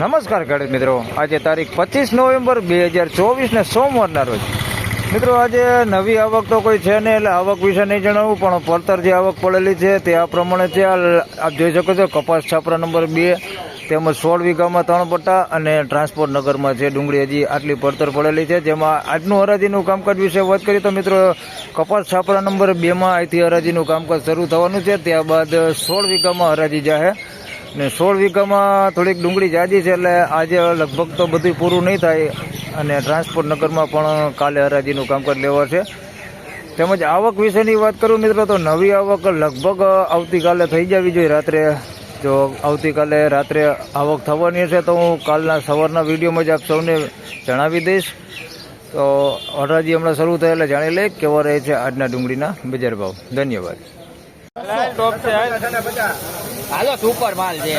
નમસ્કાર ખેડૂત મિત્રો. આજે તારીખ પચીસ નવેમ્બર બે હજાર ચોવીસને સોમવારના રોજ. મિત્રો, આજે નવી આવક તો કોઈ છે નહીં, એટલે આવક વિશે નહીં જણાવું, પણ પડતર જે આવક પડેલી છે તે આ પ્રમાણે છે. આપ જોઈ શકો છો, કપાસ છાપરા નંબર બે, તેમજ સોળ વીઘામાં ત્રણ પટ્ટા અને ટ્રાન્સપોર્ટ નગરમાં છે ડુંગળી. હજી આટલી પડતર પડેલી છે. જેમાં આજનું હરાજીનું કામકાજ વિશે વાત કરીએ તો મિત્રો, કપાસ છાપરા નંબર બેમાં અહીંથી હરાજીનું કામકાજ શરૂ થવાનું છે. ત્યારબાદ સોળ વીઘામાં હરાજી જાહે ને સોળ વીઘામાં થોડીક ડુંગળી જાજી છે એટલે આજે લગભગ તો બધું પૂરું નહીં થાય અને ટ્રાન્સપોર્ટ નગરમાં પણ કાલે હરાજીનું કામકાજ લેવા છે તેમજ આવક વિશેની વાત કરું મિત્રો, તો નવી આવક લગભગ આવતીકાલે થઈ જવી જોઈએ રાત્રે. જો આવતીકાલે રાત્રે આવક થવાની છે, તો હું કાલના સવારના વિડીયોમાં જ આપ સૌને જણાવી દઈશ. તો હરાજી હમણાં શરૂ થયા એટલે જાણી લઈએ કેવા રહે છે આજના ડુંગળીના બજાર ભાવ. ધન્યવાદ. હાલો સુપર માલ છે.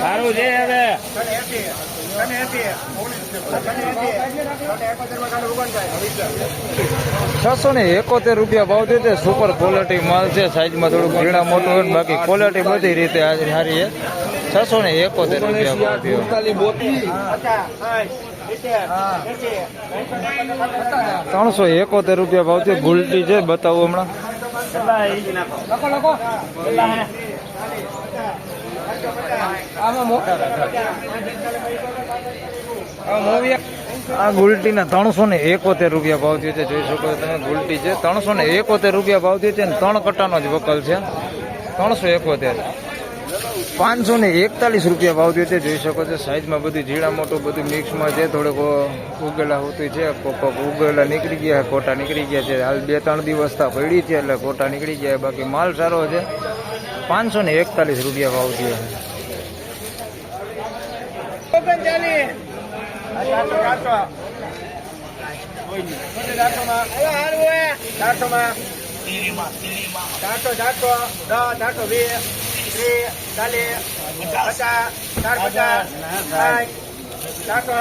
સારું છે હવે. છસો ને એકોતેર રૂપિયા ભાવ છે. તે સુપર ક્વોલિટી માલ છે. સાઈઝમાં થોડું ઘીણા મોટું હોય બાકી ક્વોલિટી બધી રીતે સારી છે. છસો ને એકોતેર રૂપિયા ભાવ થયો. ત્રણસો એકોતેર રૂપિયા ભાવ થયો ગુલટી છે, બતાવું હમણાં. આ ગુલટીના ત્રણસો ને એકોતેર રૂપિયા ભાવ થયો છે, જોઈ શકો તમે, ગુલટી છે. ત્રણસો ને એકોતેર રૂપિયા ભાવ થયો છે અને ત્રણ કટ્ટાનો જ વકલ છે. ત્રણસો એકોતેર. પાંચસો ને એકતાલીસ રૂપિયા ભાવ થયો જોઈ શકો છો સાઈઝમાં બધું ઝીણા મોટું બધું મિક્સમાં છે થોડોક ઉગેલા હોતું છે ઉગેલા નીકળી ગયા કોટા નીકળી ગયા છે. હાલ બે ત્રણ દિવસ તા પડી છે, એટલે કોટા નીકળી ગયા. બાકી માલ સારો છે. પાંચસો ને એકતાલીસ રૂપિયા ભાવ થયો ચારસો દસ ચારસો વીસ. ત્રીસ ચાલીસ પચાસ, ચાર પચાસ, સાઠ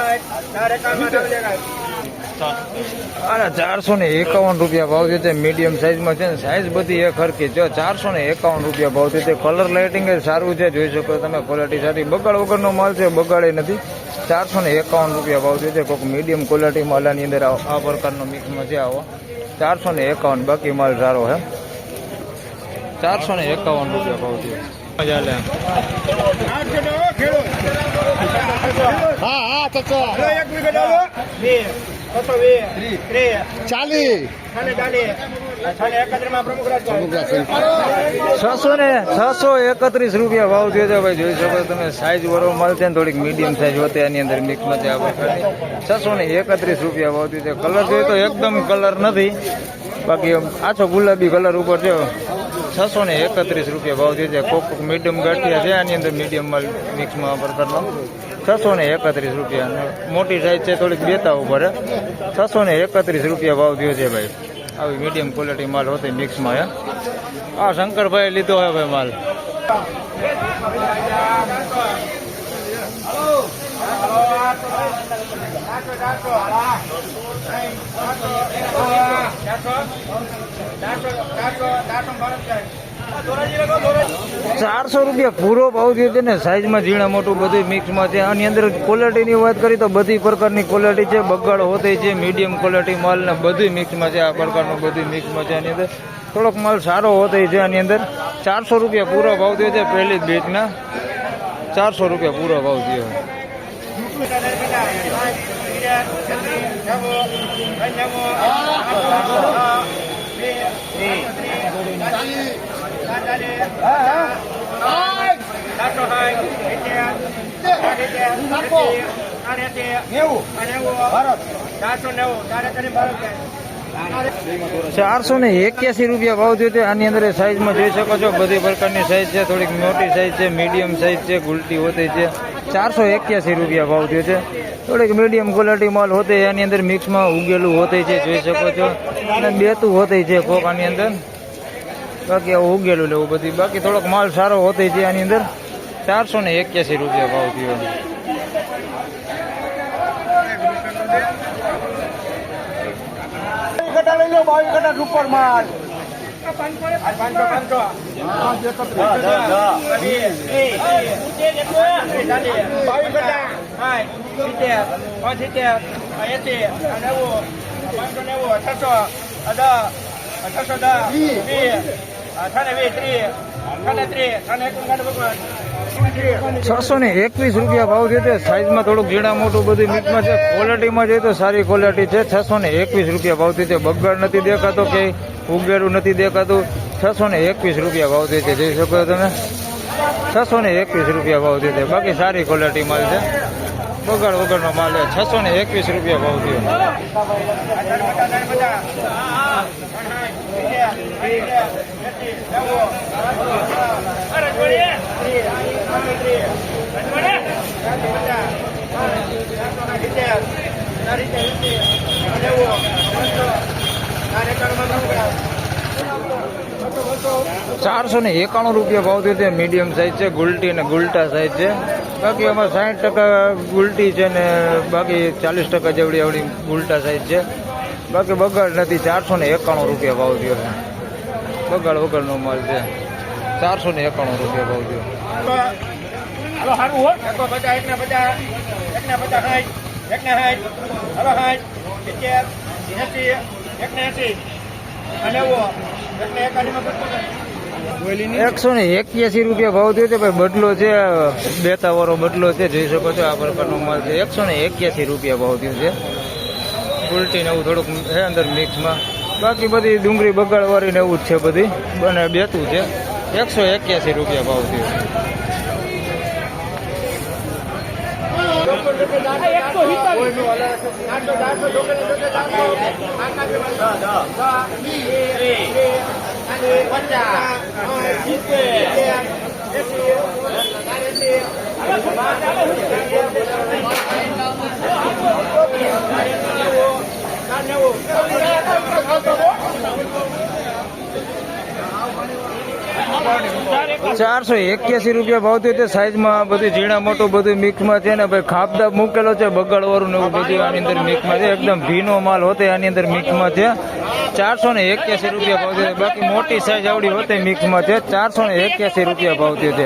ચારસો ને એકાવન રૂપિયા ભાવ છે તે મીડિયમ સાઇઝમાં છે ને સાઇઝ બધી એક ખરખી જો ચારસો ને એકાવન રૂપિયા ભાવ છે તે કલર લાઇટિંગ સારું છે. જોઈ શકો તમે ક્વોલિટી સારી. બગાડ વગરનો માલ છે, બગાડે નથી. ચારસો ને એકાવન રૂપિયા ભાવ છે કોઈક મીડિયમ ક્વોલિટી માલાની અંદર આ પ્રકારનો મિક્સમાં છે આવો. ચારસો ને એકાવન બાકી માલ સારો છે ચારસો ને એકાવન રૂપિયા ભાવ છે. છસો ને છસો એકત્રીસ રૂપિયા ભાવ થયો છે ભાઈ જોઈ શકો તમે સાઈઝ વરો મળશે ને થોડીક મીડિયમ સાઈઝ હોતી એની અંદર મિક્સમાં છે આ છસો ને એકત્રીસ રૂપિયા ભાવ થયો છે. કલર જોઈએ તો એકદમ કલર નથી. બાકી આછો ગુલાબી કલર ઉપર છે. છસો ને એકત્રીસ રૂપિયા ભાવ થયો છે કોક કોક મીડિયમ ગાંઠિયા છે, આની અંદર મીડિયમ માલ મિક્સમાં પ્રકારનો છસો ને એકત્રીસ રૂપિયા. અને મોટી સાઈઝ છે, થોડીક બેતા ઉપર છસો ને એકત્રીસ રૂપિયા ભાવ થયો છે ભાઈ. આવી મીડિયમ ક્વોલિટી માલ હોતી મિક્સમાં હે. આ શંકરભાઈ લીધો હોય ભાઈ માલ. ચારસો રૂપિયા પૂરો ભાવ થયો છે ને સાઈઝમાં ઝીણા મોટું બધું મિક્સમાં છે. આની અંદર ક્વોલિટીની વાત કરી તો બધી પ્રકારની ક્વોલિટી છે. બગાડ હોતી છે મીડિયમ ક્વોલિટી માલ ને બધું મિક્સમાં છે. આ પ્રકારનું બધું મિક્સમાં છે. આની અંદર થોડોક માલ સારો હોતો છે આની અંદર. ચારસો રૂપિયા પૂરો ભાવ થયો છે પહેલી જ બેચના ચારસો રૂપિયા પૂરો ભાવ થયો. ચારસો નેવું. તારે તારી ભારત ચારસો ને એક્યાસી રૂપિયા ભાવ થયો છે. આની અંદર સાઈઝમાં જોઈ શકો છો. બધી પ્રકારની સાઈઝ છે. થોડીક મોટી સાઈઝ છે. મીડિયમ સાઈઝ છે. ગુલટી હોતી છે. ચારસો એક્યાસી રૂપિયા ભાવ થયો છે. થોડીક મીડિયમ ક્વોલિટી માલ હોતી એની અંદર મિક્સમાં ઉગેલું હોતી છે. જોઈ શકો છો. અને બેતું હોતી છે કોક આની અંદર. બાકી ઉગેલું લેવું બધી. બાકી થોડોક માલ સારો હોતી છે આની અંદર. ચારસો ને એક્યાસી રૂપિયા ભાવ થયો લઈ લો બાવીસ કટા સુપર માલ અઠાસો છસો દસ અઠાને વીસ ત્રીસ અઠાને ત્રીસ અઠાને એકવીસ ભગવાન છસો ને એકવીસ રૂપિયા ભાવ છે તે. સાઈઝમાં થોડુંક ઝીણા મોટું બધું મીટમાં છે. ક્વોલિટીમાં જોઈએ તો સારી ક્વોલિટી છે. છસો ને એકવીસ રૂપિયા ભાવથી છે બગાડ નથી દેખાતો કે ઉગેડું નથી દેખાતું. છસો ને એકવીસ રૂપિયા ભાવથી છે જોઈ શકો તમે? છસો ને એકવીસ રૂપિયા ભાવથી છે બાકી સારી ક્વોલિટી માલ છે. બગાડ વગરનો માલ છે. છસો ને એકવીસ રૂપિયા ભાવ થયો ચારસો ને એકાણું રૂપિયા ભાવ થયો છે. મીડિયમ સાઈઝ છે, ગુલટી અને ગુલટા સાઈઝ છે. બાકી એમાં સાઠ ટકા ગુલટી છે ને બાકી ચાલીસ ટકા જેવડી આવડી ગુલટા સાઈઝ છે. બાકી બગાડ નથી ચારસો ને એકાણું રૂપિયા ભાવ થયો છે. બગાડ વગરનો માલ છે. ચારસો ને એકાણું રૂપિયા ભાવ થયો. એકસો ને એક્યાસી રૂપિયા ભાવ થયો છે ભાઈ બદલો છે બેતા વાળો બદલો છે જોઈ શકો છો આ પ્રકારનો માલ છે. એકસો ને એક્યાસી રૂપિયા ભાવ થયો છે. ઉલટી ને એવું થોડુંક છે અંદર મિક્સમાં બાકી બધી ડુંગળી બગાડવાળી ને એવું જ છે બધી. બને બેતું છે. એકસો એક્યાસી રૂપિયા ભાવ થયો. ચારસો એક્યાસી રૂપિયા ભાવ થયો તે સાઈઝમાં બધું ઝીણા મોટું બધું મિક્સમાં છે ને ભાઈ ખાપદાબ મૂકેલો છે, બગાડવાળું ને એવું બધું આની અંદર મિક્સમાં છે. એકદમ ભીનો માલ હોતે આની અંદર મિક્સમાં છે. ચારસો ને એક્યાસી રૂપિયા ભાવ થયો બાકી મોટી સાઈઝ આવડી હોતે મિક્સમાં છે. ચારસો ને એક્યાસી રૂપિયા ભાવ થયો છે.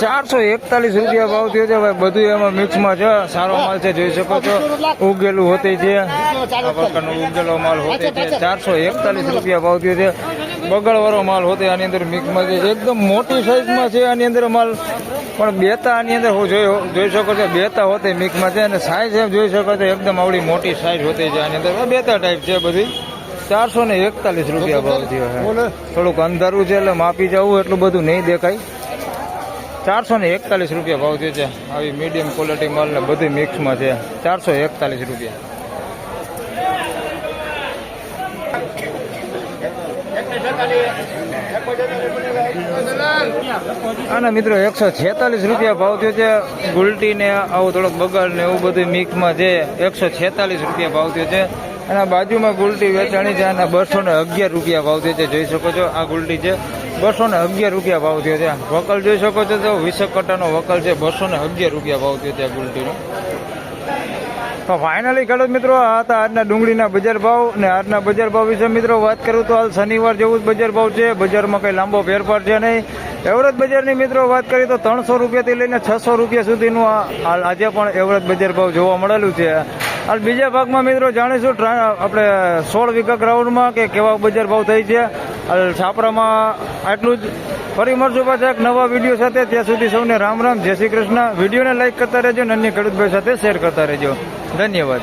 ચારસો એકતાલીસ રૂપિયા ભાવ થયો છે. ભાઈ, બધું એમાં મિક્સમાં છે. સારો માલ છે, જોઈ શકો છો. ઉગેલું હોતી છે. ઉગેલો માલ હોતી છે. ચારસો એકતાલીસ રૂપિયા ભાવ થયો છે. બગડવાળો માલ હોતે આની અંદર મિક્સમાં છે. એકદમ મોટી સાઈઝમાં છે આની અંદર માલ. પણ બેતા આની અંદર હું જોઈ જોઈ શકો છો, બેતા હોતે મિક્સમાં છે અને સાઈઝ એમ જોઈ શકો છો, એકદમ આવડી મોટી સાઈઝ હોતી છે આની અંદર. બેતા ટાઈપ છે બધી. ચારસો ને એકતાલીસ રૂપિયા ભાવ થયો છે થોડુંક અંધારું છે એટલે માપી જવું એટલું બધું નહીં દેખાય. ચારસો ને એકતાલીસ રૂપિયા ભાવ થયો છે. આવી મીડિયમ ક્વોલિટી માલ ને બધી મિક્સમાં છે. ચારસો એકતાલીસ રૂપિયા. આના મિત્રો એકસો છેતાલીસ રૂપિયા ભાવ થયો છે. ગુલટી ને આવું થોડોક બગાડ ને એવું બધું મિક્સમાં છે. એકસો છેતાલીસ રૂપિયા ભાવ થયો છે. અને બાજુમાં ગુલટી વેચાણી છે અને બસો ને અગિયાર રૂપિયા ભાવ થયો છે. જોઈ શકો છો, આ ગુલટી છે. બસો ને અગિયાર રૂપિયા ભાવ થયો છે. વકલ જોઈ શકો છો તો વીસક કટ્ટાનો વકલ છે. બસો ને અગિયાર રૂપિયા ભાવ થયો છે આ ગુલટીનો. તો ફાઇનલી ખેડૂત મિત્રો, આ હતા આજના ડુંગળીના બજાર ભાવ અને આજના બજાર ભાવ વિશે મિત્રો વાત કરું તો હાલ શનિવાર જેવું જ બજાર ભાવ છે. બજારમાં કંઈ લાંબો ફેરફાર છે નહીં. એવરેજ બજારની મિત્રો વાત કરીએ તો ત્રણસો રૂપિયાથી લઈને છસો રૂપિયા સુધીનું આજે પણ એવરેજ બજાર ભાવ જોવા મળેલું છે. હાલ બીજા ભાગમાં મિત્રો જાણીશું આપણે સોળ વીઘા ગ્રાઉન્ડમાં કે કેવા બજાર ભાવ થઈ છે. અને છાપરામાં આટલું જ. ફરી મળશું પાછા એક નવા વીડિયો સાથે. ત્યાં સુધી સૌને રામ રામ. જય શ્રી કૃષ્ણ. વિડીયોને લાઇક કરતા રહેજો અને અન્ય ખેડૂતભાઈ સાથે શેર કરતા રહેજો. ધન્યવાદ.